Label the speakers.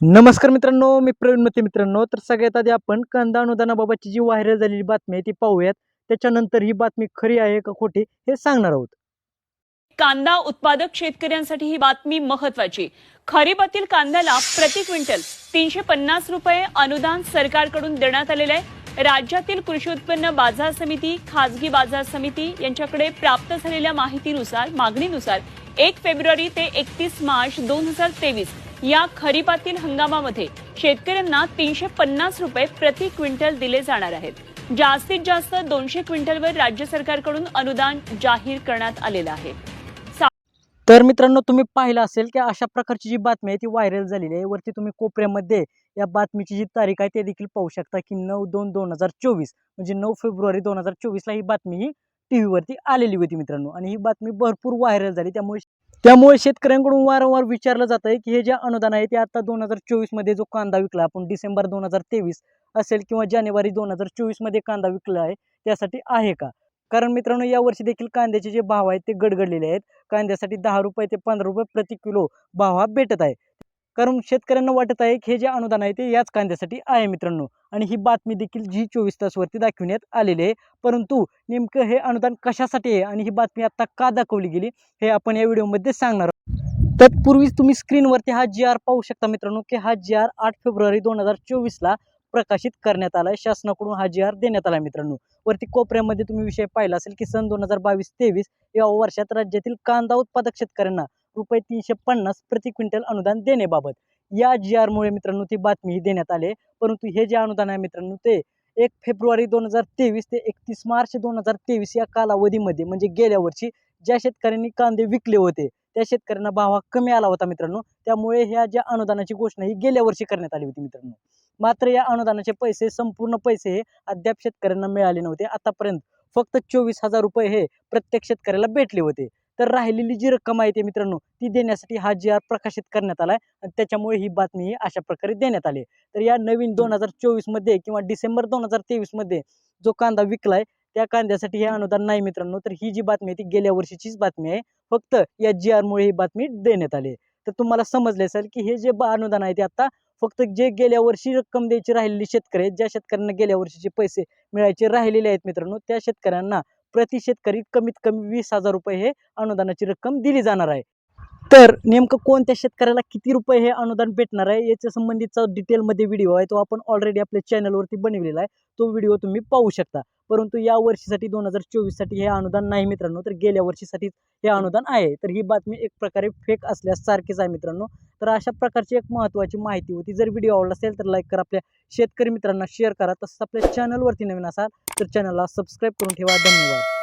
Speaker 1: नमस्कार मित्रांनो मी प्रवीण मते मित्रांनो. तर सगळ्यात आधी आपण कांदा अनुदानाबाबतची जी व्हायरल झालेली बातमी आहे ती पाहूयात. त्याच्यानंतर ही बातमी खरी आहे का खोटी हे सांगणार आहोत.
Speaker 2: कांदा उत्पादक शेतकऱ्यांसाठी ही बातमी महत्वाची खरीपातील कांद्याला प्रति क्विंटल तीनशे पन्नास रुपये अनुदान सरकारकडून देण्यात आलेले आहे. राज्यातील कृषी उत्पन्न बाजार समिती खाजगी बाजार समिती यांच्याकडे प्राप्त झालेल्या माहितीनुसार मागणीनुसार एक फेब्रुवारी ते एकतीस मार्च दोन हजार तेवीस या खरीपातील हंगामामध्ये शेतकऱ्यांना तीनशे पन्नास रुपये प्रति क्विंटल दिले जाणार आहेत. जास्तीत जास्त दोनशे क्विंटलवर राज्य सरकारकडून अनुदान जाहीर करण्यात आलेलं आहे.
Speaker 1: तर मित्रांनो तुम्ही पाहिलं असेल की अशा प्रकारची जी बातमी आहे ती व्हायरल झालेली आहे. वरती तुम्ही कोपऱ्यामध्ये या बातमीची जी तारीख आहे ते देखील पाहू शकता की नऊ दोन दोन हजार चोवीस म्हणजे नऊ फेब्रुवारी दोन हजार चोवीसला ही बातमी ही टी व्हीवरती आलेली होती मित्रांनो. आणि ही बातमी भरपूर व्हायरल झाली त्यामुळे त्यामुळे शेतकऱ्यांकडून वारंवार विचारलं जात आहे की हे जे अनुदान आहे ते आता दोन हजार चोवीसमध्ये जो कांदा विकला आपण डिसेंबर दोन हजार तेवीस असेल किंवा जानेवारी दोन हजार चोवीसमध्ये कांदा विकला आहे त्यासाठी आहे का? कारण मित्रांनो यावर्षी देखील कांद्याचे जे भाव आहेत ते गडगडलेले आहेत. कांद्यासाठी दहा रुपये ते पंधरा रुपये प्रति किलो भाव हा भेटत आहे. कारण शेतकऱ्यांना वाटत आहे की हे जे अनुदान आहे ते याच कांद्यासाठी आहे मित्रांनो. आणि ही बातमी देखील जी चोवीस तासवरती दाखविण्यात आलेली आहे. परंतु नेमकं हे अनुदान कशासाठी आहे आणि ही बातमी आता का दाखवली गेली हे आपण या व्हिडिओमध्ये सांगणार आहोत. तत्पूर्वी तुम्ही स्क्रीनवरती हा जी आर पाहू शकता मित्रांनो की हा जी आर आठ फेब्रुवारी दोन हजार चोवीसला प्रकाशित करण्यात आला आहे. शासनाकडून हा जी आर देण्यात आला आहे मित्रांनो. वरती कोपऱ्यामध्ये तुम्ही विषय पाहिला असेल की सन दोन हजार बावीस तेवीस या वर्षात राज्यातील कांदा उत्पादक शेतकऱ्यांना रुपये तीनशे पन्नास प्रति क्विंटल अनुदान देण्याबाबत. या जी आरमुळे मित्रांनो ती बातमीही देण्यात आली परंतु हे जे अनुदान आहे मित्रांनो ते एक फेब्रुवारी दोन हजार तेवीस ते एकतीस मार्च दोन हजार तेवीस या कालावधीमध्ये म्हणजे गेल्या वर्षी ज्या शेतकऱ्यांनी कांदे विकले होते त्या शेतकऱ्यांना भाव कमी आला होता मित्रांनो. त्यामुळे ह्या ज्या अनुदानाची घोषणा ही गेल्या वर्षी करण्यात आली होती मित्रांनो. मात्र या अनुदानाचे पैसे संपूर्ण पैसे हे अद्याप शेतकऱ्यांना मिळाले नव्हते. आतापर्यंत फक्त चोवीस हजार रुपये हे प्रत्येक शेतकऱ्याला भेटले होते. तर राहिलेली जी रक्कम आहे ते मित्रांनो ती देण्यासाठी हा जी आर प्रकाशित करण्यात आला आहे आणि त्याच्यामुळे ही बातमी ही अशा प्रकारे देण्यात आली. तर या नवीन दोन हजार चोवीसमध्ये किंवा डिसेंबर दोन हजार तेवीसमध्ये जो कांदा विकलाय त्या कांद्यासाठी हे अनुदान नाही मित्रांनो तर ही जी बातमी आहे ती गेल्या वर्षीचीच बातमी आहे. फक्त या जी आरमुळे ही बातमी देण्यात आली तर तुम्हाला समजले असेल की हे जे बा- अनुदान आहे ते आता फक्त जे गेल्या वर्षी रक्कम द्यायची राहिलेली शेतकरी आहेत ज्या शेतकऱ्यांना गेल्या वर्षीचे पैसे मिळायचे राहिलेले आहेत मित्रांनो त्या शेतकऱ्यांना प्रति शेतकरी कमीत कमी वीस हजार रुपये हे अनुदानाची रक्कम दिली जाणार आहे. तर नेमकं कोणत्या शेतकऱ्याला किती रुपये हे अनुदान भेटणार आहे याच्या संबंधीचा डिटेलमध्ये व्हिडिओ आहे तो आपण ऑलरेडी आपल्या चॅनलवरती बनवलेला आहे. तो व्हिडिओ तुम्ही पाहू शकता. परंतु या वर्षीसाठी दोन हजार चोवीससाठी हे अनुदान नाही मित्रांनो तर गेल्या वर्षीसाठी हे अनुदान आहे. तर ही बातमी एक प्रकारे फेक असल्यास सारखीच आहे मित्रांनो. तर अशा प्रकारची एक महत्त्वाची माहिती होती. जर व्हिडिओ आवडला असेल तर लाईक करा. आपल्या शेतकरी मित्रांना शेअर करा. तसंच आपल्या चॅनलवरती नवीन असाल तर चॅनलला सबस्क्राईब करून ठेवा. धन्यवाद.